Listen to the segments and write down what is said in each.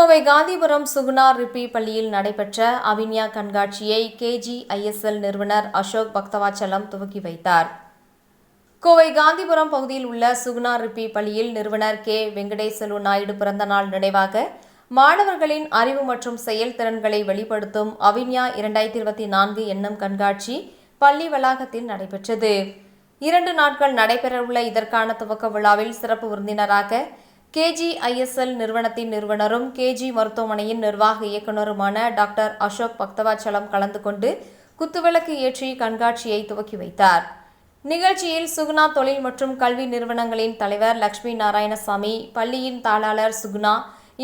கோவை காந்திபுரம் சுகுணா ரிப்பி பள்ளியில் நடைபெற்ற அவின்யா கண்காட்சியை கேஜி ஐஎஸ்எல் நிறுவனர் அசோக் பக்தவாச்சலம் துவக்கி வைத்தார். கோவை காந்திபுரம் பகுதியில் உள்ள சுகுணா ரிப்பி பள்ளியில் நிறுவனர் கே. வெங்கடேசலு நாயுடு பிறந்தநாள் நினைவாக மாணவர்களின் அறிவு மற்றும் செயல்திறன்களை வெளிப்படுத்தும் அவின்யா இரண்டாயிரத்தி இருபத்தி நான்கு என்னும் கண்காட்சி பள்ளி வளாகத்தில் நடைபெற்றது. இரண்டு நாட்கள் நடைபெறவுள்ள இதற்கான துவக்க விழாவில் சிறப்பு விருந்தினராக கேஜி ஐஎஸ்எல் நிறுவனத்தின் நிறுவனரும் கேஜி மருத்துவமனையின் நிர்வாக இயக்குநருமான டாக்டர் அசோக் பக்தவாச்சலம் கலந்து கொண்டு குத்துவிளக்கு ஏற்றி கண்காட்சியை துவக்கி வைத்தார். நிகழ்ச்சியில் சுகுணா தொழில் மற்றும் கல்வி நிறுவனங்களின் தலைவர் லட்சுமி நாராயணசாமி பள்ளியின் தாளாளர் சுகுணா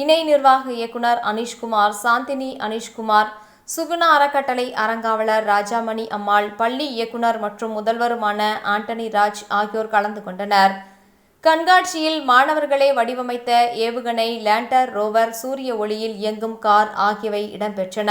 இணை நிர்வாக இயக்குனர் அனிஷ்குமார் சாந்தினி அனிஷ்குமார் சுகுணா அறக்கட்டளை அறங்காவலர் ராஜாமணி அம்மாள் பள்ளி இயக்குனர் மற்றும் முதல்வருமான ஆண்டனி ராஜ் ஆகியோர் கலந்து கொண்டனர். கண்காட்சியில் மாணவர்களே வடிவமைத்த ஏவுகணை லேண்டர் ரோவர் சூரிய ஒளியில் இயங்கும் கார் ஆகியவை இடம்பெற்றன.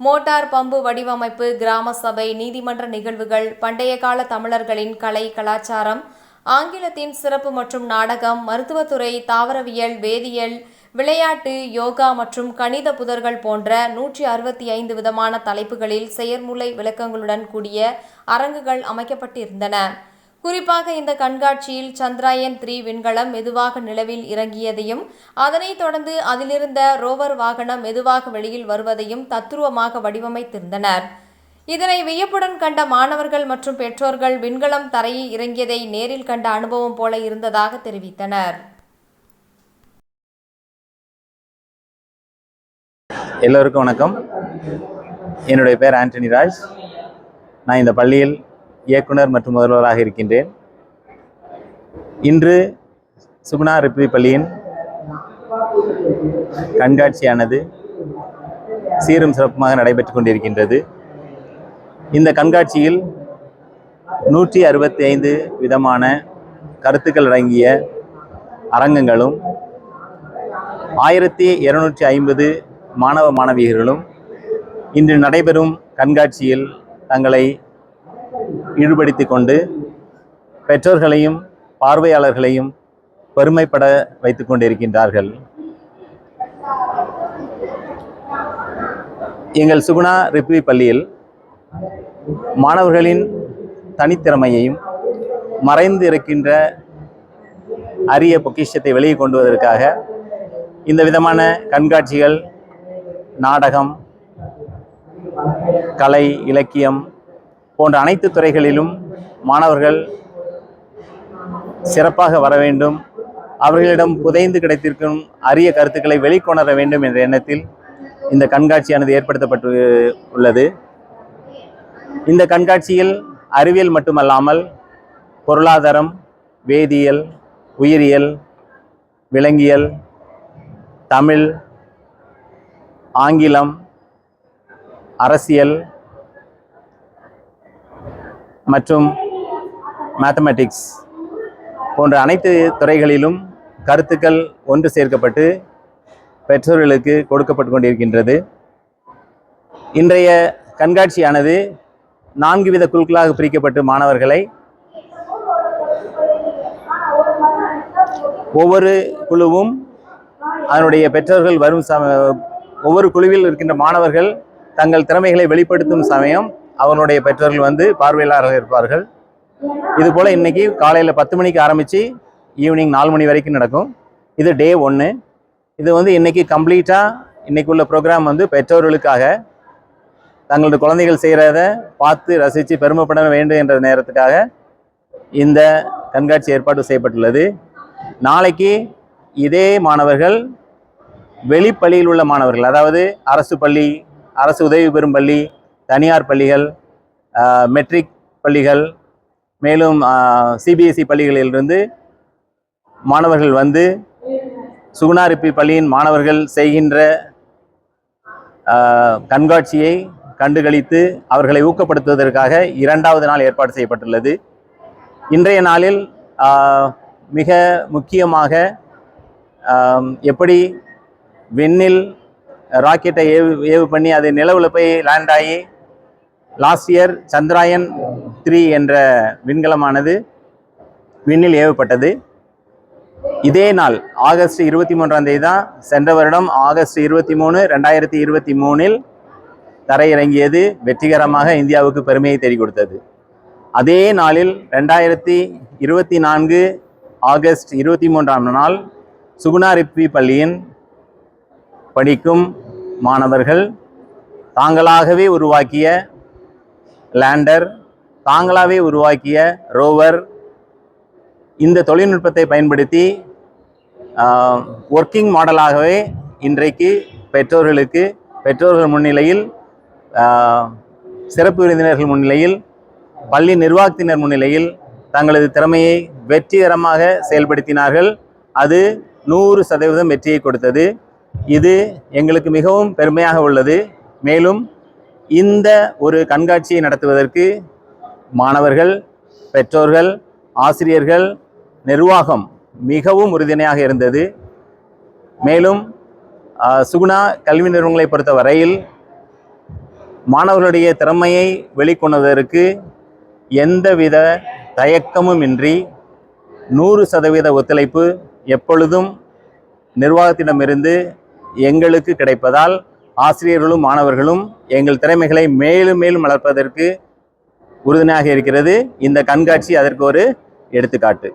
மோட்டார் பம்பு வடிவமைப்பு கிராம சபை நீதிமன்ற நிகழ்வுகள் பண்டைய கால தமிழர்களின் கலை கலாச்சாரம் ஆங்கிலத்தின் சிறப்பு மற்றும் நாடகம் மருத்துவத்துறை தாவரவியல் வேதியியல் விளையாட்டு யோகா மற்றும் கணித புதர்கள் போன்ற நூற்றி அறுபத்தி ஐந்து விதமான தலைப்புகளில் செயற்முலை விளக்கங்களுடன் கூடிய அரங்குகள் அமைக்கப்பட்டிருந்தன. குறிப்பாக இந்த கண்காட்சியில் சந்திராயன் த்ரீ விண்கலம் மெதுவாக நிலவில் இறங்கியதையும் அதனைத் தொடர்ந்து அதிலிருந்த ரோவர் வாகனம் மெதுவாக வெளியில் வருவதையும் தத்துருவமாக வடிவமைத்திருந்தனர். இதனை வியப்புடன் கண்ட மாணவர்கள் மற்றும் பெற்றோர்கள் விண்கலம் தரையில் இறங்கியதை நேரில் கண்ட அனுபவம் போல இருந்ததாக தெரிவித்தனர். எல்லோருக்கும் வணக்கம். என்னுடைய பேர் ஆண்டனி ராஜ். நான் இந்த பள்ளியில் இயக்குனர் மற்றும் முதல்வராக இருக்கின்றேன். இன்று சுகுணா ரிப்பி பள்ளியின் கண்காட்சியானது சீரும் சிறப்புமாக நடைபெற்று கொண்டிருக்கின்றது. இந்த கண்காட்சியில் நூற்றி அறுபத்தி ஐந்து விதமான கருத்துக்கள் அடங்கிய அரங்கங்களும் ஆயிரத்தி இருநூற்றி ஐம்பது மாணவ மாணவியர்களும் இன்று நடைபெறும் கண்காட்சியில் தங்களை ஈடுபடுத்தி கொண்டு பெற்றோர்களையும் பார்வையாளர்களையும் பெருமைப்பட வைத்துக் கொண்டிருக்கின்றார்கள் எங்கள் சுகுணா ரிப்வி பள்ளியில் மாணவர்களின் தனித்திறமையையும் மறைந்து இருக்கின்ற அரிய பொக்கிஷத்தை வெளியே கொண்டு வருவதற்காக இந்த விதமான கண்காட்சிகள் நாடகம் கலை இலக்கியம் போன்ற அனைத்து துறைகளிலும் மாணவர்கள் சிறப்பாக வர வேண்டும். அவர்களிடம் புதைந்து கிடைத்திருக்கும் அரிய கருத்துக்களை வெளிக்கொணர வேண்டும் என்ற எண்ணத்தில் இந்த கண்காட்சியானது ஏற்படுத்தப்பட்டு உள்ளது இந்த கண்காட்சியில் அறிவியல் மட்டுமல்லாமல் பொருளாதாரம் வேதியியல் உயிரியல் விலங்கியல் தமிழ் ஆங்கிலம் அரசியல் மற்றும் மேத்தமெட்டிக்ஸ் போன்ற அனைத்து துறைகளிலும் கருத்துக்கள் ஒன்று சேர்க்கப்பட்டு பெற்றோர்களுக்கு கொடுக்கப்பட்டு கொண்டிருக்கின்றது. இன்றைய கண்காட்சியானது நான்கு வித குழுக்களாக பிரிக்கப்பட்டு மாணவர்களை ஒவ்வொரு குழுவும் அதனுடைய பெற்றோர்கள் வரும் சம ஒவ்வொரு குழுவில் இருக்கின்ற மாணவர்கள் தங்கள் திறமைகளை வெளிப்படுத்தும் சமயம் அவனுடைய பெற்றோர்கள் வந்து பார்வையாளராக இருப்பார்கள். இது போல் இன்றைக்கி காலையில் பத்து மணிக்கு ஆரம்பித்து ஈவினிங் நாலு மணி வரைக்கும் நடக்கும். இது டே ஒன்று இது வந்து இன்றைக்கி கம்ப்ளீட்டாக இன்றைக்கி உள்ள ப்ரோக்ராம் வந்து பெற்றோர்களுக்காக தங்களது குழந்தைகள் செய்கிறத பார்த்து ரசித்து பெருமைப்பட வேண்டும் என்ற நேரத்துக்காக இந்த கண்காட்சி ஏற்பாடு செய்யப்பட்டுள்ளது. நாளைக்கு இதே மாணவர்கள் வெளிப்பள்ளியில் உள்ள மாணவர்கள் அதாவது அரசு பள்ளி அரசு உதவி பெறும் பள்ளி தனியார் பள்ளிகள் மெட்ரிக் பள்ளிகள் மேலும் சிபிஎஸ்இ பள்ளிகளிலிருந்து மாணவர்கள் வந்து சுகுணாரிப்பி பள்ளியின் மாணவர்கள் செய்கின்ற கண்காட்சியை கண்டுகளித்து அவர்களை ஊக்கப்படுத்துவதற்காக இரண்டாவது நாள் ஏற்பாடு செய்யப்பட்டுள்ளது. இன்றைய நாளில் மிக முக்கியமாக எப்படி விண்ணில் ராக்கெட்டை ஏவு ஏவு பண்ணி அது நிலவில் போய் லேண்ட் ஆகி லாஸ்ட் இயர் சந்திராயன் த்ரீ என்ற விண்கலமானது விண்ணில் ஏவப்பட்டது. இதே நாள் ஆகஸ்ட் இருபத்தி மூன்றாம் தேதி தான் சென்ற வருடம் ஆகஸ்ட் இருபத்தி மூணு ரெண்டாயிரத்தி இருபத்தி மூணில் தரையிறங்கியது வெற்றிகரமாக இந்தியாவுக்கு பெருமையை தேடி கொடுத்தது. அதே நாளில் ரெண்டாயிரத்தி இருபத்தி நான்கு ஆகஸ்ட் இருபத்தி மூன்றாம் நாள் சுகுணா ரிப்பி பள்ளியின் படிக்கும் மாணவர்கள் தாங்களாகவே உருவாக்கிய லேண்டர் தாங்களாகவே உருவாக்கிய ரோவர் இந்த தொழில்நுட்பத்தை பயன்படுத்தி ஒர்க்கிங் மாடலாகவே இன்றைக்கு பெற்றோர்களுக்கு பெற்றோர்கள் முன்னிலையில் சிறப்பு விருந்தினர்கள் முன்னிலையில் பள்ளி நிர்வாகத்தினர் முன்னிலையில் தங்களது திறமையை வெற்றிகரமாக செயல்படுத்தினார்கள். அது நூறு சதவீதம் வெற்றியை கொடுத்தது. இது எங்களுக்கு மிகவும் பெருமையாக உள்ளது. மேலும் இந்த ஒரு கண்காட்சியை நடத்துவதற்கு மாணவர்கள் பெற்றோர்கள் ஆசிரியர்கள் நிர்வாகம் மிகவும் உறுதுணையாக இருந்தது. மேலும் சுகுணா கல்வி நிறுவனங்களை பொறுத்த வரையில் மாணவர்களுடைய திறமையை வெளிக்கொணர்வதற்கு எந்தவித தயக்கமும் இன்றி நூறு சதவீத ஒத்துழைப்பு எப்பொழுதும் நிர்வாகத்திடமிருந்து எங்களுக்கு கிடைப்பதால் ஆசிரியர்களும் மாணவர்களும் எங்கள் திறமைகளை மேலும் மேலும் வளர்ப்பதற்கு உறுதுணையாக இருக்கிறது. இந்த கண்காட்சி அதற்கு ஒரு எடுத்துக்காட்டு.